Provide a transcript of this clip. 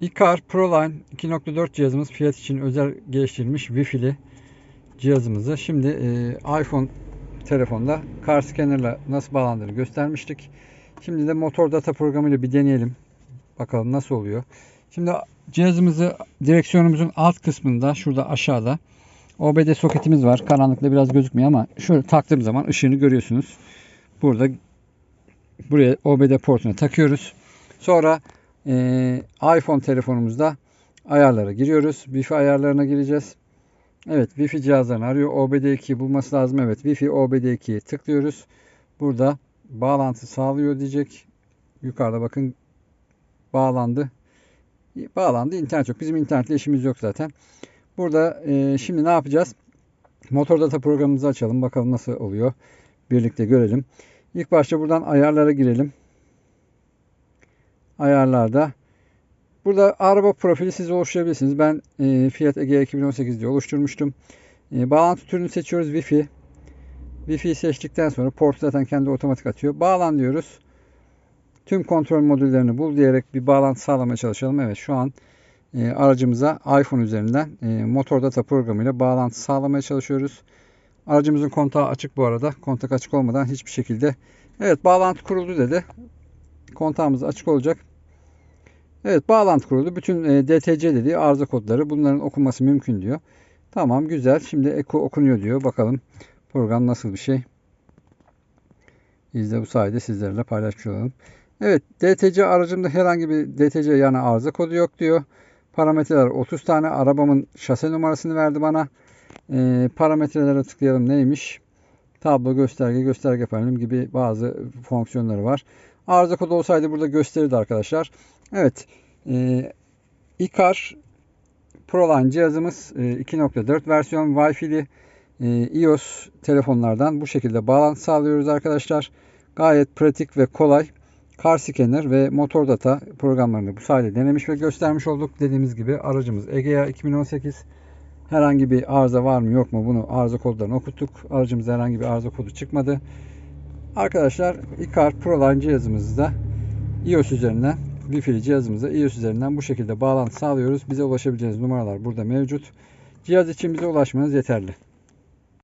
iCar ProLine 2.4 cihazımız Fiat için özel geliştirilmiş Wi-Fi'li cihazımızı. Şimdi e, iPhone telefonda car scanner'la nasıl bağlandığını göstermiştik. Şimdi de motor data programıyla bir deneyelim. Bakalım nasıl oluyor. Şimdi cihazımızı direksiyonumuzun alt kısmında şurada aşağıda OBD soketimiz var. Karanlıkta biraz gözükmüyor ama şöyle taktığım zaman ışığını görüyorsunuz. Burada buraya OBD portuna takıyoruz. Sonra e, iPhone telefonumuzda ayarlara giriyoruz. Wi-Fi ayarlarına gireceğiz. Evet Wi-Fi cihazlarını arıyor. OBD2 bulması lazım. Evet Wi-Fi OBD2'ye tıklıyoruz. Burada bağlantı sağlıyor diyecek. Yukarıda bakın bağlandı. Bağlandı. İnternet yok. Bizim internetle işimiz yok zaten. Burada e, şimdi ne yapacağız? Motor data programımızı açalım. Bakalım nasıl oluyor. Birlikte görelim. İlk başta buradan ayarlara girelim. Ayarlarda Burada araba profili siz oluşturabilirsiniz. Ben e, Fiat Egea 2018 diye oluşturmuştum. E, bağlantı türünü seçiyoruz Wi-Fi. Wi-Fi'yi seçtikten sonra port zaten kendi otomatik atıyor. Bağlan diyoruz. Tüm kontrol modüllerini bul diyerek bir bağlantı sağlamaya çalışalım. Evet şu an e, aracımıza iPhone üzerinden e, motor data programıyla bağlantı sağlamaya çalışıyoruz. Aracımızın kontağı açık bu arada. Kontak açık olmadan hiçbir şekilde evet bağlantı kuruldu dedi. Kontağımız açık olacak. Evet bağlantı kuruldu. Bütün e, DTC dediği arıza kodları bunların okunması mümkün diyor. Tamam güzel. Şimdi eko okunuyor diyor. Bakalım program nasıl bir şey. Biz de bu sayede sizlerle paylaşmış. Evet DTC aracımda herhangi bir DTC yani arıza kodu yok diyor. Parametreler 30 tane. Arabamın şase numarasını verdi bana. E, parametrelere tıklayalım neymiş? Tablo, gösterge, gösterge paneli gibi bazı fonksiyonları var. Arıza kodu olsaydı burada gösterirdi arkadaşlar. Evet. E, iCar ProLine cihazımız e, 2.4 versiyon Wi-Fi'li e, iOS telefonlardan bu şekilde bağlantı sağlıyoruz arkadaşlar. Gayet pratik ve kolay. Car Scanner ve Motor Data programlarını bu sayede denemiş ve göstermiş olduk. Dediğimiz gibi aracımız Egea 2018. Herhangi bir arıza var mı yok mu bunu arıza kodlarını okuttuk. Aracımızda herhangi bir arıza kodu çıkmadı. Arkadaşlar iCar ProLine cihazımızda iOS üzerinden Wi-Fi cihazımıza iOS üzerinden bu şekilde bağlantı sağlıyoruz. Bize ulaşabileceğiniz numaralar burada mevcut. Cihaz için bize ulaşmanız yeterli.